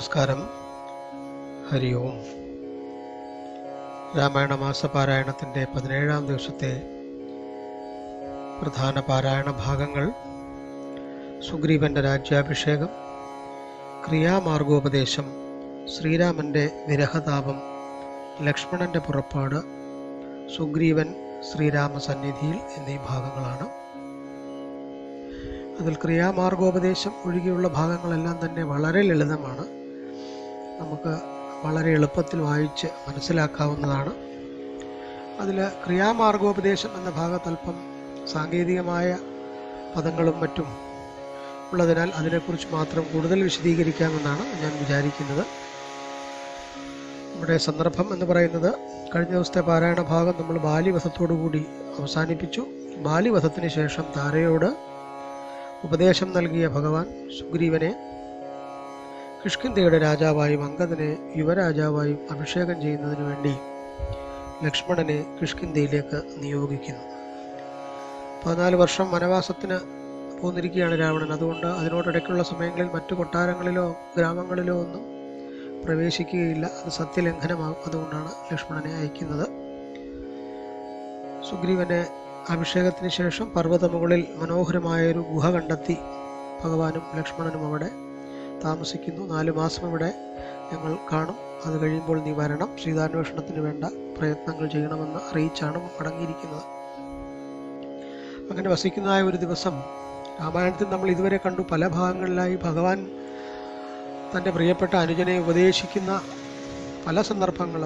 നമസ്കാരം. ഹരി ഓം. രാമായണ മാസപാരായണത്തിന്റെ പതിനേഴാം ദിവസത്തെ പ്രധാന പാരായണ ഭാഗങ്ങൾ സുഗ്രീവന്റെ രാജ്യാഭിഷേകം ക്രിയാമാർഗോപദേശം ശ്രീരാമന്റെ വിരഹതാപം ലക്ഷ്മണന്റെ പുറപ്പാട് സുഗ്രീവൻ ശ്രീരാമ സന്നിധിയിൽ എന്നീ ഭാഗങ്ങളാണ്. അതിൽ ക്രിയാമാർഗോപദേശം ഒഴികെയുള്ള ഭാഗങ്ങളെല്ലാം തന്നെ വളരെ ലളിതമാണ്. നമുക്ക് വളരെ എളുപ്പത്തിൽ വായിച്ച് മനസ്സിലാക്കാവുന്നതാണ്. അതിൽ ക്രിയാമാർഗോപദേശം എന്ന ഭാഗത്ത് അല്പം സാങ്കേതികമായ പദങ്ങളും മറ്റും ഉള്ളതിനാൽ അതിനെക്കുറിച്ച് മാത്രം കൂടുതൽ വിശദീകരിക്കാമെന്നാണ് ഞാൻ വിചാരിക്കുന്നത്. നമ്മുടെ സന്ദർഭം എന്ന് പറയുന്നത് കഴിഞ്ഞ ദിവസത്തെ പാരായണ ഭാഗം നമ്മൾ ബാലിവധത്തോടു കൂടി അവസാനിപ്പിച്ചു. ബാലിവധത്തിന് ശേഷം താരയോട് ഉപദേശം നൽകിയ ഭഗവാൻ സുഗ്രീവനെ കിഷ്കിന്ധയുടെ രാജാവായും അങ്കദനെ യുവരാജാവായും അഭിഷേകം ചെയ്യുന്നതിന് വേണ്ടി ലക്ഷ്മണനെ കിഷ്കിന്ധയിലേക്ക് നിയോഗിക്കുന്നു. പതിനാല് വർഷം വനവാസത്തിന് പോന്നിരിക്കുകയാണ് രാവണൻ. അതുകൊണ്ട് അതിനോടിടയ്ക്കുള്ള സമയങ്ങളിൽ മറ്റു കൊട്ടാരങ്ങളിലോ ഗ്രാമങ്ങളിലോ ഒന്നും പ്രവേശിക്കുകയില്ല. അത് സത്യലംഘനമാകും. അതുകൊണ്ടാണ് ലക്ഷ്മണനെ അയക്കുന്നത്. സുഗ്രീവനെ അഭിഷേകത്തിന് ശേഷം പർവതമുകളിൽ മനോഹരമായൊരു ഗുഹ കണ്ടെത്തി ഭഗവാനും ലക്ഷ്മണനും അവിടെ താമസിക്കുന്നു. നാല് മാസം ഇവിടെ ഞങ്ങൾ കാണും. അത് കഴിയുമ്പോൾ നീ വരണം. സീതാന്വേഷണത്തിന് വേണ്ട പ്രയത്നങ്ങൾ ചെയ്യണമെന്ന് അറിയിച്ചാണ് മടങ്ങിയിരിക്കുന്നത്. അങ്ങനെ വസിക്കുന്നതായ ഒരു ദിവസം രാമായണത്തിൽ നമ്മൾ ഇതുവരെ കണ്ടു. പല ഭാഗങ്ങളിലായി ഭഗവാൻ തന്റെ പ്രിയപ്പെട്ട അനുജനെ ഉപദേശിക്കുന്ന പല സന്ദർഭങ്ങൾ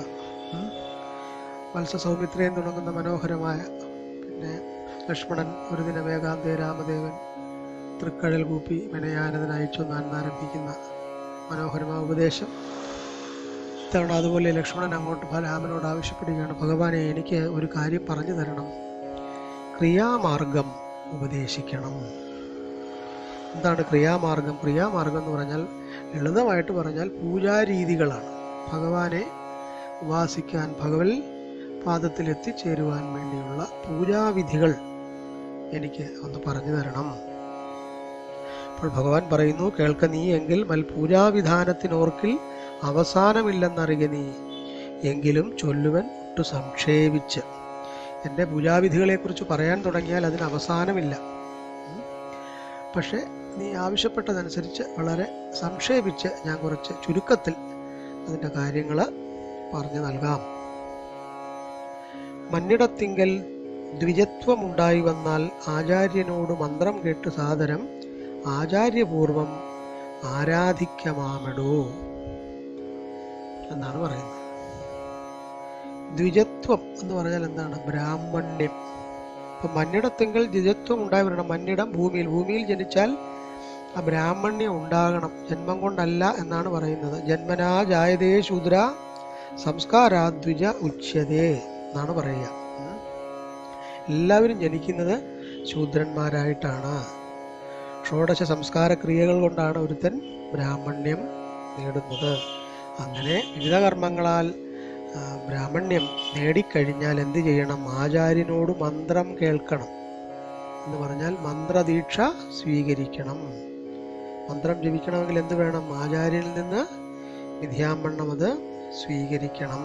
മത്സ്യ സൗമിത്രയും തുടങ്ങുന്ന മനോഹരമായ പിന്നെ ലക്ഷ്മണൻ ഒരു ദിനം ഏകാന്തേ രാമദേവൻ തൃക്കഴൽ കൂപ്പി മെനയാനതിനയച്ചു എന്നാരംഭിക്കുന്ന മനോഹരമായ ഉപദേശം. ഇത്തവണ അതുപോലെ ലക്ഷ്മണൻ അങ്ങോട്ട് രാമനോട് ആവശ്യപ്പെടുകയാണ്. ഭഗവാനെ എനിക്ക് ഒരു കാര്യം പറഞ്ഞു തരണം. ക്രിയാമാർഗം ഉപദേശിക്കണം. എന്താണ് ക്രിയാമാർഗം? ക്രിയാമാർഗം എന്ന് പറഞ്ഞാൽ ലളിതമായിട്ട് പറഞ്ഞാൽ പൂജാരീതികളാണ്. ഭഗവാനെ ഉപാസിക്കാൻ ഭഗവൽ പാദത്തിൽ എത്തിച്ചേരുവാൻ വേണ്ടിയുള്ള പൂജാവിധികൾ എനിക്ക് ഒന്ന് പറഞ്ഞു തരണം. അപ്പോൾ ഭഗവാൻ പറയുന്നു കേൾക്ക നീ എങ്കിൽ മൽപൂജാവിധാനത്തിനോർക്കിൽ അവസാനമില്ലെന്നറിയ നീ. എങ്കിലും ചൊല്ലുവൻ ഒട്ടു സംക്ഷേപിച്ച്. എന്റെ പൂജാവിധികളെക്കുറിച്ച് പറയാൻ തുടങ്ങിയാൽ അതിന് അവസാനമില്ല. പക്ഷേ നീ ആവശ്യപ്പെട്ടതനുസരിച്ച് വളരെ സംക്ഷേപിച്ച് ഞാൻ കുറച്ച് ചുരുക്കത്തിൽ അതിന്റെ കാര്യങ്ങൾ പറഞ്ഞു നൽകാം. മന്നിടത്തിങ്കൽ ദ്വിജത്വമുണ്ടായി വന്നാൽ ആചാര്യനോട് മന്ത്രം കേട്ട് സാദരം ആചാര്യപൂർവം ആരാധിക്കമാമെടോ എന്നാണ് പറയുന്നത്. ദ്വിജത്വം എന്ന് പറഞ്ഞാൽ എന്താണ്? ബ്രാഹ്മണ്യം. ഇപ്പൊ മണ്ണിടത്തെങ്കിൽ ദ്വിജത്വം ഉണ്ടായി വരണം മണ്ണിടം ഭൂമിയിൽ. ഭൂമിയിൽ ജനിച്ചാൽ ആ ബ്രാഹ്മണ്യം ഉണ്ടാകണം. ജന്മം കൊണ്ടല്ല എന്നാണ് പറയുന്നത്. ജന്മനാ ജായതേ ശൂദ്ര സംസ്കാരാദ്വിജ ഉച്യതേ എന്നാണ് പറയുക. എല്ലാവരും ജനിക്കുന്നത് ശൂദ്രന്മാരായിട്ടാണ്. ഷോഡശ സംസ്കാര ക്രിയകൾ കൊണ്ടാണ് ഒരുത്തൻ ബ്രാഹ്മണ്യം നേടുന്നത്. അങ്ങനെ വിവിധ കർമ്മങ്ങളാൽ ബ്രാഹ്മണ്യം നേടിക്കഴിഞ്ഞാൽ എന്ത് ചെയ്യണം? ആചാര്യനോട് മന്ത്രം കേൾക്കണം. എന്ന് പറഞ്ഞാൽ മന്ത്രദീക്ഷ സ്വീകരിക്കണം. മന്ത്രം ജപിക്കണമെങ്കിൽ എന്ത് വേണം? ആചാര്യനിൽ നിന്ന് വിദ്യാമണ്ണം അത് സ്വീകരിക്കണം.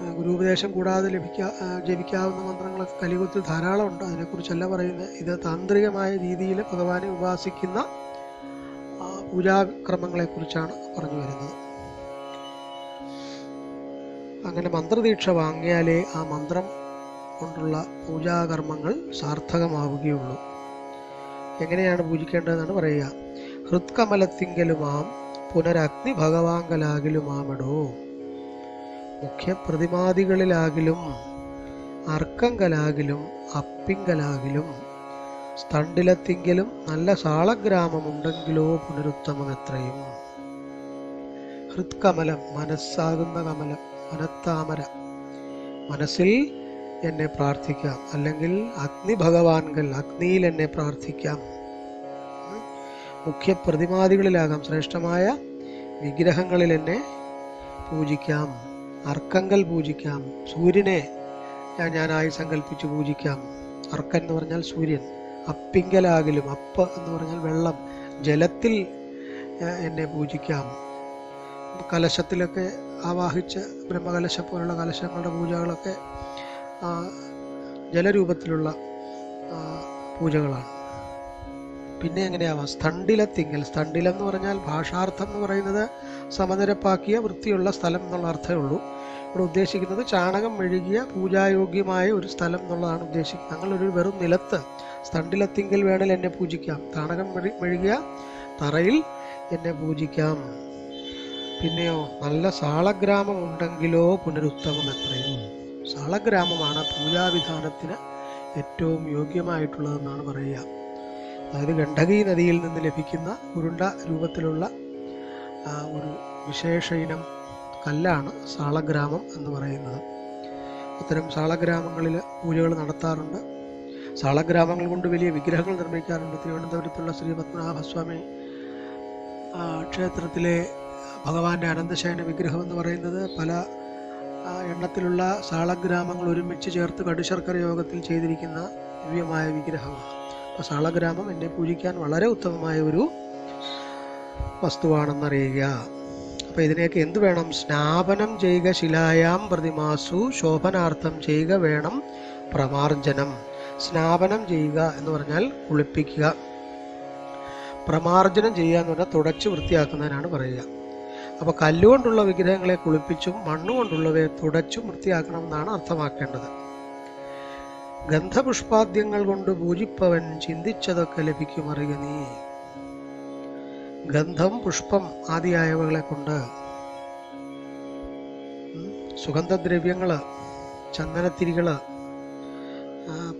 ഗുരുപദേശം കൂടാതെ ലഭിക്കാ ജപിക്കാവുന്ന മന്ത്രങ്ങളൊക്കെ കലിയുഗത്തിൽ ധാരാളമുണ്ട് അതിനെക്കുറിച്ചല്ല പറയുന്നത്. ഇത് താന്ത്രികമായ രീതിയിൽ ഭഗവാനെ ഉപാസിക്കുന്ന പൂജാക്രമങ്ങളെക്കുറിച്ചാണ് പറഞ്ഞു വരുന്നത്. അങ്ങനെ മന്ത്രദീക്ഷ വാങ്ങിയാലേ ആ മന്ത്രം കൊണ്ടുള്ള പൂജാകർമ്മങ്ങൾ സാർത്ഥകമാവുകയുള്ളൂ. എങ്ങനെയാണ് പൂജിക്കേണ്ടതെന്നാണ് പറയുക. ഹൃത്കമലത്തിങ്കലുമാം പുനരഗ്നി ഭഗവാങ്കലാകിലുമാമടോ മുഖ്യപ്രതിമാദികളിലാകിലും അർക്കങ്കലാകിലും അപ്പിങ്കലാകിലും സ്തണ്ടിലെത്തിങ്കിലും നല്ല സാളഗ്രാമമുണ്ടെങ്കിലോ പുനരുത്തമത്രയും ഹൃത്കമലം മനസ്സാകുന്ന കമലം മനത്താമര. മനസ്സിൽ എന്നെ പ്രാർത്ഥിക്കാം. അല്ലെങ്കിൽ അഗ്നി ഭഗവാൻകൾ അഗ്നിയിൽ എന്നെ പ്രാർത്ഥിക്കാം. മുഖ്യ പ്രതിമാദികളിലാകാം ശ്രേഷ്ഠമായ വിഗ്രഹങ്ങളിൽ എന്നെ പൂജിക്കാം. അർക്കങ്കൽ പൂജിക്കാം. സൂര്യനെ ഞാൻ ഞാനായി സങ്കല്പിച്ച് പൂജിക്കാം. അർക്കൻ എന്ന് പറഞ്ഞാൽ സൂര്യൻ. അപ്പിങ്കലാകിലും അപ്പ് എന്ന് പറഞ്ഞാൽ വെള്ളം. ജലത്തിൽ എന്നെ പൂജിക്കാം. കലശത്തിലൊക്കെ ആവാഹിച്ച് ബ്രഹ്മകലശം പോലുള്ള കലശങ്ങളുടെ പൂജകളൊക്കെ ജലരൂപത്തിലുള്ള പൂജകളാണ്. പിന്നെ എങ്ങനെയാവാം? സ്തണ്ടിലത്തിങ്കൽ സ്തണ്ടിലെന്ന് പറഞ്ഞാൽ ഭാഷാർത്ഥം എന്ന് പറയുന്നത് സമനിരപ്പാക്കിയ വൃത്തിയുള്ള സ്ഥലം എന്നുള്ള അർത്ഥമേ ഉള്ളൂ. ഇവിടെ ഉദ്ദേശിക്കുന്നത് ചാണകം മെഴുകിയ പൂജായോഗ്യമായ ഒരു സ്ഥലം എന്നുള്ളതാണ് ഉദ്ദേശിക്കുന്നത്. ഞങ്ങളൊരു വെറും നിലത്ത് സ്തണ്ടിലെത്തിങ്കിൽ വേണേൽ എന്നെ പൂജിക്കാം. ചാണകം മെഴു മെഴുകിയ തറയിൽ എന്നെ പൂജിക്കാം. പിന്നെയോ നല്ല സാളഗ്രാമം ഉണ്ടെങ്കിലോ പുനരുത്തമം എത്രയും. സാളഗ്രാമമാണ് പൂജാവിധാനത്തിന് ഏറ്റവും യോഗ്യമായിട്ടുള്ളതെന്നാണ് പറയുക. അതായത് ഗണ്ഡകി നദിയിൽ നിന്ന് ലഭിക്കുന്ന ഉരുണ്ട രൂപത്തിലുള്ള ഒരു വിശേഷ ഇനം കല്ലാണ് സാളഗ്രാമം എന്ന് പറയുന്നത്. ഇത്തരം സാളഗ്രാമങ്ങളിൽ പൂജകൾ നടത്താറുണ്ട്. സാളഗ്രാമങ്ങൾ കൊണ്ട് വലിയ വിഗ്രഹങ്ങൾ നിർമ്മിക്കാറുണ്ട്. തിരുവനന്തപുരത്തുള്ള ശ്രീ പത്മനാഭസ്വാമി ക്ഷേത്രത്തിലെ ഭഗവാന്റെ അനന്തശയന വിഗ്രഹം എന്ന് പറയുന്നത് പല എണ്ണത്തിലുള്ള സാളഗ്രാമങ്ങൾ ഒരുമിച്ച് ചേർത്ത് കടുശർക്കര യോഗത്തിൽ ചെയ്തിരിക്കുന്ന ദിവ്യമായ വിഗ്രഹമാണ്. അപ്പോൾ സാളഗ്രാമം എന്നെ പൂജിക്കാൻ വളരെ ഉത്തമമായ ഒരു വസ്തുവാണെന്നറിയുക. അപ്പോൾ ഇതിനെയൊക്കെ എന്ത് വേണം? സ്നാപനം ചെയ്യുക ശിലായാം പ്രതിമാസു ശോഭനാർത്ഥം ചെയ്യുക വേണം പ്രമാർജനം. സ്നാപനം ചെയ്യുക എന്ന് പറഞ്ഞാൽ കുളിപ്പിക്കുക. പ്രമാർജനം ചെയ്യുക എന്ന് പറഞ്ഞാൽ തുടച്ച് വൃത്തിയാക്കുന്നതിനാണ് പറയുക. അപ്പോൾ കല്ലുകൊണ്ടുള്ള വിഗ്രഹങ്ങളെ കുളിപ്പിച്ചും മണ്ണുകൊണ്ടുള്ളവയെ തുടച്ചും വൃത്തിയാക്കണം എന്നാണ് അർത്ഥമാക്കേണ്ടത്. ഗന്ധപുഷ്പാദ്യങ്ങൾ കൊണ്ട് പൂജിപ്പവൻ ചിന്തിച്ചതൊക്കെ ലഭിക്കുമറിയ നീ ഗന്ധം പുഷ്പം ആദിയായവകളെ കൊണ്ട് സുഗന്ധദ്രവ്യങ്ങൾ സുഗന്ധദ്രവ്യങ്ങൾ ചന്ദനത്തിരികൾ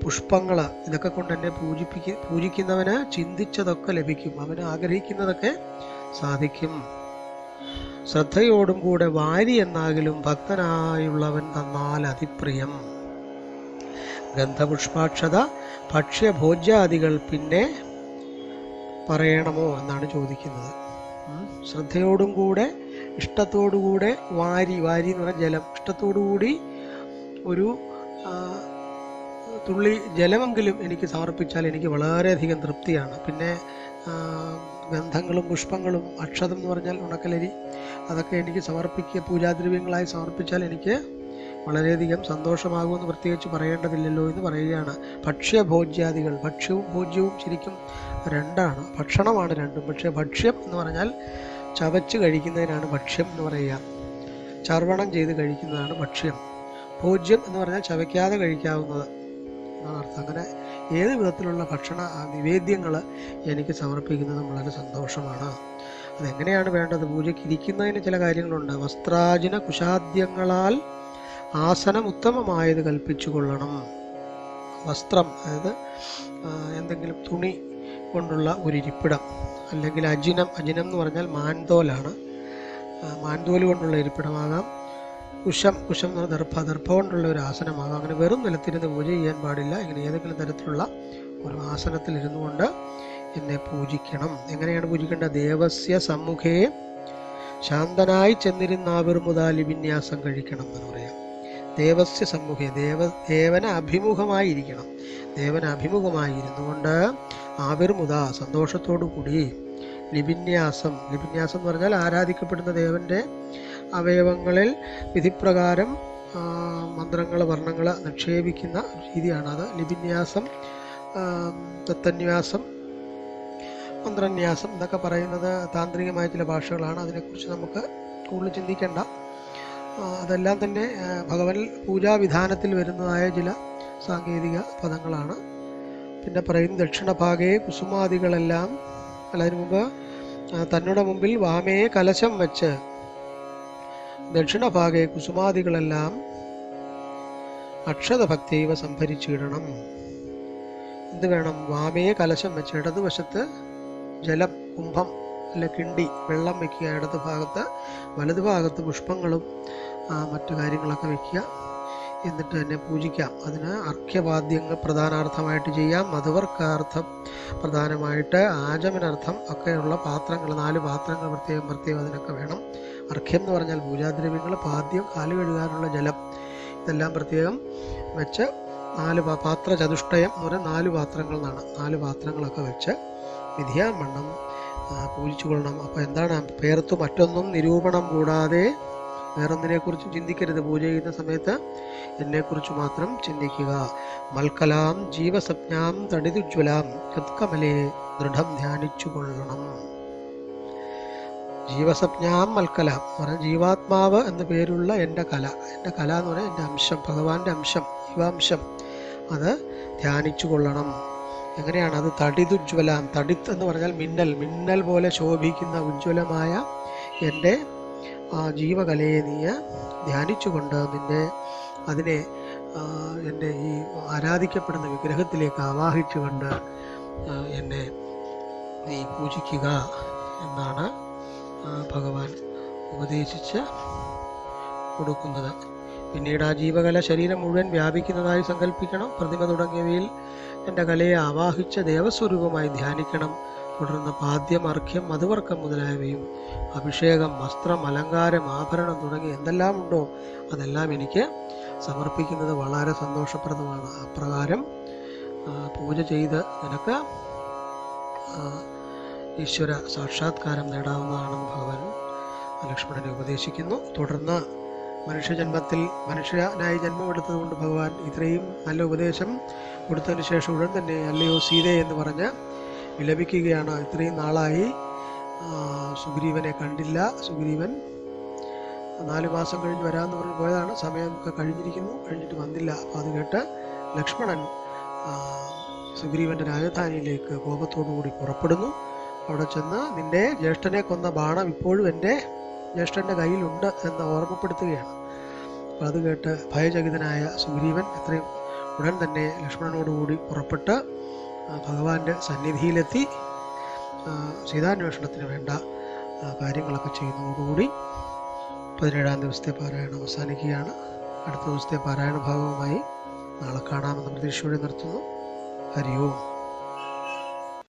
പുഷ്പങ്ങൾ ഇതൊക്കെ കൊണ്ട് എന്നെ പൂജിപ്പിക്ക പൂജിക്കുന്നവന് ചിന്തിച്ചതൊക്കെ ലഭിക്കും. അവന് ആഗ്രഹിക്കുന്നതൊക്കെ സാധിക്കും. ശ്രദ്ധയോടും കൂടെ വാരി എന്നാകിലും ഭക്തനായുള്ളവൻ തന്നാൽ അതിപ്രിയം. ഗന്ധപുഷ്പാക്ഷത ഭക്ഷ്യഭോജ്യാദികൾ പിന്നെ പറയണമോ എന്നാണ് ചോദിക്കുന്നത്. ശ്രദ്ധയോടും കൂടെ ഇഷ്ടത്തോടുകൂടെ വാരി വാരി എന്ന് പറഞ്ഞാൽ ജലം. ഇഷ്ടത്തോടുകൂടി ഒരു തുള്ളി ജലമെങ്കിലും എനിക്ക് സമർപ്പിച്ചാൽ എനിക്ക് വളരെയധികം തൃപ്തിയാണ്. പിന്നെ ഗന്ധങ്ങളും പുഷ്പങ്ങളും അക്ഷതം എന്ന് പറഞ്ഞാൽ ഉണക്കലരി അതൊക്കെ എനിക്ക് സമർപ്പിക്കുക പൂജാദ്രവ്യങ്ങളായി സമർപ്പിച്ചാൽ എനിക്ക് വളരെയധികം സന്തോഷമാകുമെന്ന് പ്രത്യേകിച്ച് പറയേണ്ടതില്ലല്ലോ എന്ന് പറയുകയാണ്. ഭക്ഷ്യഭോജ്യാദികൾ ഭക്ഷ്യവും ഭോജ്യവും ശരിക്കും രണ്ടാണ്. ഭക്ഷണമാണ് രണ്ടും. പക്ഷേ ഭക്ഷ്യം എന്ന് പറഞ്ഞാൽ ചവച്ച് കഴിക്കുന്നതിനാണ് ഭക്ഷ്യം എന്ന് പറയുക. ചർവണം ചെയ്ത് കഴിക്കുന്നതാണ് ഭക്ഷ്യം. ഭോജ്യം എന്ന് പറഞ്ഞാൽ ചവയ്ക്കാതെ കഴിക്കാവുന്നത് എന്നാണ് അർത്ഥം. അങ്ങനെ ഏത് വിധത്തിലുള്ള ഭക്ഷണ നിവേദ്യങ്ങൾ എനിക്ക് സമർപ്പിക്കുന്നത് വളരെ സന്തോഷമാണ്. അതെങ്ങനെയാണ് വേണ്ടത്? പൂജയ്ക്ക് ഇരിക്കുന്നതിന് ചില കാര്യങ്ങളുണ്ട്. വസ്ത്രാജിന കുശാദ്യങ്ങളാൽ ആസനം ഉത്തമമായത് കൽപ്പിച്ചു കൊള്ളണം വസ്ത്രം അതായത് എന്തെങ്കിലും തുണി കൊണ്ടുള്ള ഒരു ഇരിപ്പിടം അല്ലെങ്കിൽ അജിനം അജിനം എന്ന് പറഞ്ഞാൽ മാൻതോലാണ്. മാൻതോൽ കൊണ്ടുള്ള ഇരിപ്പിടമാകാം. കുശം കുശം എന്ന് പറഞ്ഞാൽ ദർഭ ദർഭ കൊണ്ടുള്ള ഒരു ആസനമാകാം. അങ്ങനെ വെറും നിലത്തിരുന്ന് പൂജ ചെയ്യാൻ പാടില്ല. ഇങ്ങനെ ഏതെങ്കിലും തരത്തിലുള്ള ഒരു ആസനത്തിൽ ഇരുന്നു കൊണ്ട് എന്നെ പൂജിക്കണം. എങ്ങനെയാണ് പൂജിക്കേണ്ടത്? ദേവസ്യ സമ്മുഖേ ശാന്തനായി ചെന്നിരുന്നാവിർമുതാലി വിന്യാസം കഴിക്കണം എന്ന് പറയാം. ദേവസ്യ സമ്മുഖേ ദേവ ദേവന അഭിമുഖമായിരിക്കണം ദേവന അഭിമുഖമായിരുന്നു കൊണ്ട് ആവിർമുത സന്തോഷത്തോടു കൂടി ലിപിന്യാസം ലിപിന്യാസം എന്ന് പറഞ്ഞാൽ ആരാധിക്കപ്പെടുന്ന ദേവന്റെ അവയവങ്ങളിൽ വിധിപ്രകാരം മന്ത്രങ്ങൾ വർണങ്ങൾ നിക്ഷേപിക്കുന്ന രീതിയാണ് അത്. ലിപിന്യാസം തത്തന്യാസം മന്ത്രന്യാസം എന്നൊക്കെ പറയുന്നത് താന്ത്രികമായ ചില ഭാഷകളാണ്. അതിനെക്കുറിച്ച് നമുക്ക് കൂടുതൽ ചിന്തിക്കേണ്ട അതെല്ലാം തന്നെ ഭഗവൻ പൂജാവിധാനത്തിൽ വരുന്നതായ ചില സാങ്കേതിക പദങ്ങളാണ്. പിന്നെ പറയും ദക്ഷിണഭാഗേ കുസുമാദികളെല്ലാം അല്ല അതിനു മുമ്പ് തന്നുടെ മുമ്പിൽ വാമയെ കലശം വെച്ച് ദക്ഷിണഭാഗേ കുസുമാദികളെല്ലാം അക്ഷതഭക്തിവ സംഭരിച്ചിടണം. എന്ത് വേണം? വാമയെ കലശം വെച്ച് ഇടതുവശത്ത് ജലം കുംഭം അല്ല കിണ്ടി വെള്ളം വെക്കുക ഇടത് ഭാഗത്ത് വലത് ഭാഗത്ത് പുഷ്പങ്ങളും മറ്റു കാര്യങ്ങളൊക്കെ വെക്കുക. എന്നിട്ട് തന്നെ പൂജിക്കാം. അതിന് അർഘ്യവാദ്യങ്ങൾ പ്രധാനാർത്ഥമായിട്ട് ചെയ്യാം. മധുവർക്കാർത്ഥം പ്രധാനമായിട്ട് ആചമനർത്ഥം ഒക്കെയുള്ള പാത്രങ്ങൾ നാല് പാത്രങ്ങൾ പ്രത്യേകം പ്രത്യേകം അതിനൊക്കെ വേണം. അർഘ്യം എന്ന് പറഞ്ഞാൽ പൂജാദ്രവ്യങ്ങൾ പാദ്യം കാൽ കഴുകാനുള്ള ജലം ഇതെല്ലാം പ്രത്യേകം വെച്ച് നാല് പാത്ര ചതുഷ്ടയം എന്ന് പറയുന്ന നാല് പാത്രങ്ങൾ എന്നാണ്. നാല് പാത്രങ്ങളൊക്കെ വെച്ച് വിധിയാമണ്ണം ആ, പൂജിച്ചു കൊള്ളണം. അപ്പോൾ എന്താണ്? പേർത്ത് മറ്റൊന്നും നിരൂപണം കൂടാതെ വേറൊന്നിനെക്കുറിച്ചും ചിന്തിക്കരുത്. പൂജ ചെയ്യുന്ന സമയത്ത് എന്നെക്കുറിച്ച് മാത്രം ചിന്തിക്കുക. മൽക്കലാം ജീവസപ്ഞാം തടിതുജ്വലാം. കത്കമലെ ദൃഢം ധ്യാനിച്ചു കൊള്ളണം. ജീവസപ്ഞാം മൽക്കല. പറഞ്ഞാൽ ജീവാത്മാവ് എന്ന പേരുള്ള എന്റെ കല. എന്റെ കല എന്ന് പറഞ്ഞാൽ എന്റെ അംശം. ഭഗവാന്റെ അംശം ജീവാംശം. അത് ധ്യാനിച്ചു കൊള്ളണം. എങ്ങനെയാണ്? അത് തടിതുജ്വലാം തടിത്ത് എന്ന് പറഞ്ഞാൽ മിന്നൽ. മിന്നൽ പോലെ ശോഭിക്കുന്ന ഉജ്ജ്വലമായ എന്റെ ആ ജീവകലയെ നീ ധ്യാനിച്ചുകൊണ്ട് നിന്റെ അതിനെ എന്റെ ഈ ആരാധിക്കപ്പെടുന്ന വിഗ്രഹത്തിലേക്ക് ആവാഹിച്ചുകൊണ്ട് എന്നെ നീ പൂജിക്കുക എന്നാണ് ഭഗവാൻ ഉപദേശിച്ച് കൊടുക്കുന്നത്. പിന്നീട് ആ ജീവകല ശരീരം മുഴുവൻ വ്യാപിക്കുന്നതായി സങ്കല്പിക്കണം പ്രതിമ തുടങ്ങിയവയിൽ എന്റെ കലയെ ആവാഹിച്ച ദേവസ്വരൂപമായി ധ്യാനിക്കണം. തുടർന്ന് പാദ്യം അർഘ്യം മധുവർക്കം മുതലായവയും അഭിഷേകം വസ്ത്രം അലങ്കാരം ആഭരണം തുടങ്ങി എന്തെല്ലാം ഉണ്ടോ അതെല്ലാം എനിക്ക് സമർപ്പിക്കുന്നത് വളരെ സന്തോഷപ്രദമാണ്. അപ്രകാരം പൂജ ചെയ്ത് നിനക്ക് ഈശ്വര സാക്ഷാത്കാരം നേടാവുന്നതാണെന്ന് ഭഗവാൻ ലക്ഷ്മണനെ ഉപദേശിക്കുന്നു. തുടർന്ന് മനുഷ്യജന്മത്തിൽ മനുഷ്യനായി ജന്മമെടുത്തത് കൊണ്ട് ഭഗവാൻ ഇത്രയും നല്ല ഉപദേശം കൊടുത്തതിന് ശേഷം ഉടൻ തന്നെ അല്ലയോ സീതേ എന്ന് പറഞ്ഞ് വിലപിക്കുകയാണ്. ഇത്രയും നാളായി സുഗ്രീവനെ കണ്ടില്ല. സുഗ്രീവൻ നാല് മാസം കഴിഞ്ഞ് വരാമെന്ന് പറഞ്ഞ് പോയതാണ്. സമയമൊക്കെ കഴിഞ്ഞിരിക്കുന്നു. കഴിഞ്ഞിട്ട് വന്നില്ല. അപ്പോൾ അത് കേട്ട് ലക്ഷ്മണൻ സുഗ്രീവന്റെ രാജധാനിയിലേക്ക് കോപത്തോടു കൂടി പുറപ്പെടുന്നു. അവിടെ ചെന്ന് നിന്റെ ജ്യേഷ്ഠനെ കൊന്ന ബാണം ഇപ്പോഴും എന്റെ ജ്യേഷ്ഠന്റെ കയ്യിലുണ്ട് എന്ന് ഓർമ്മപ്പെടുത്തുകയാണ്. അപ്പോൾ അത് കേട്ട് ഭയചകിതനായ സുഗ്രീവൻ എത്രയും ഉടൻ തന്നെ ലക്ഷ്മണനോടുകൂടി പുറപ്പെട്ട് ഭഗവാന്റെ സന്നിധിയിലെത്തി സീതാന്വേഷണത്തിന് വേണ്ട കാര്യങ്ങളൊക്കെ ചെയ്യുന്നതോടുകൂടി പതിനേഴാം ദിവസത്തെ പാരായണം അവസാനിക്കുകയാണ്. അടുത്ത ദിവസത്തെ പാരായണ ഭാഗവുമായി നാളെ കാണാമെന്ന പ്രതീക്ഷയോടെ നിർത്തുന്നു. ഹരി ഓം